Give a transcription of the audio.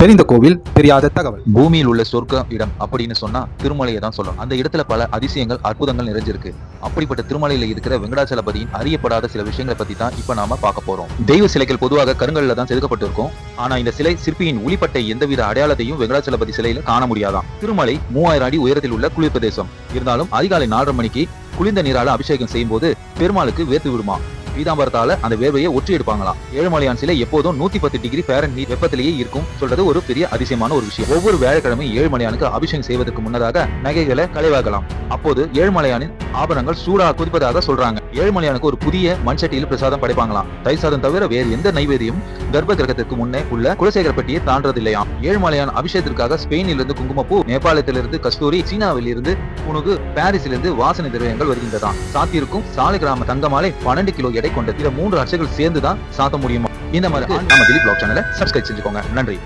தெரிந்த கோவில் தெரியாத தகவல். பூமியில் உள்ள சொர்க்க இடம் அப்படின்னு சொன்னா திருமலையை தான் சொல்லணும். அந்த இடத்துல பல அதிசயங்கள் அற்புதங்கள் நிறைஞ்சிருக்கு. அப்படிப்பட்ட திருமலையில இருக்கிற வெங்கடாச்சலபதியின் அறியப்படாத சில விஷயங்களை பத்தி தான் இப்ப நாம பார்க்க போறோம். தெய்வ சிலைகள் பொதுவாக கருங்கல்ல தான் செதுக்கப்பட்டிருக்கும். ஆனா இந்த சிலை சிற்பியின் உளிப்பட்ட எந்தவித அடையாளத்தையும் வெங்கடாச்சலபதி சிலையில காண முடியாதாம் திருமலை மூவாயிரம் அடி உயரத்தில் உள்ள குளிர் பிரதேசம் இருந்தாலும் அதிகாலை நாலரை மணிக்கு குளிர்ந்த நீரால அபிஷேகம் செய்யும் போது பெருமாளுக்கு வேர்த்து விடுமா? பீதாம்பரத்தால அந்த வேர்வையை ஒற்றி எடுப்பாங்களாம். ஏழுமலையான் சிலை எப்போதும் நூத்தி பத்து டிகிரி பேரன் வெப்பத்திலேயே இருக்கும் சொல்றது ஒரு பெரிய அதிசயமான ஒரு விஷயம். ஒவ்வொரு வேலைக்கிழமை ஏழுமலையானுக்கு அபிஷேகம் செய்வதற்கு முன்னதாக நகைகளை களைவாகலாம் அப்போது ஏழுமலையானின் ஆபரணங்கள் சூடா குதிப்பதாக சொல்றாங்க. ஏழுமலையானுக்கு ஒரு புதிய மண் சட்டியில் பிரசாதம் படைப்பாங்களாம். தயிர் சாதம் தவிர வேறு எந்த நைவேதியும் கர்ப்ப கிரகத்திற்கு முன்னே உள்ள குலசேகர பெட்டியை தாண்டதில்லையாம் ஏழுமலையான் அபிஷேகத்திற்காக ஸ்பெயினில் இருந்து குங்குமப்பூ நேபாளத்திலிருந்து கஸ்தூரி சீனாவில் இருந்து புனுகு பாரிஸிலிருந்து வாசனை திரவியங்கள் வருகின்றதாம். சாத்தியிருக்கும் சாலை கிராம தங்கமாலை பன்னெண்டு கிலோ எடை கொண்ட இந்த மூன்று அர்ச்சைகள் சேர்ந்து தான் சாத்த முடியுமா? இந்த மாதிரி நம்ம திலீப் பிளாக் சேனலை சப்ஸ்கிரைப் செஞ்சுக்கோங்க. நன்றி.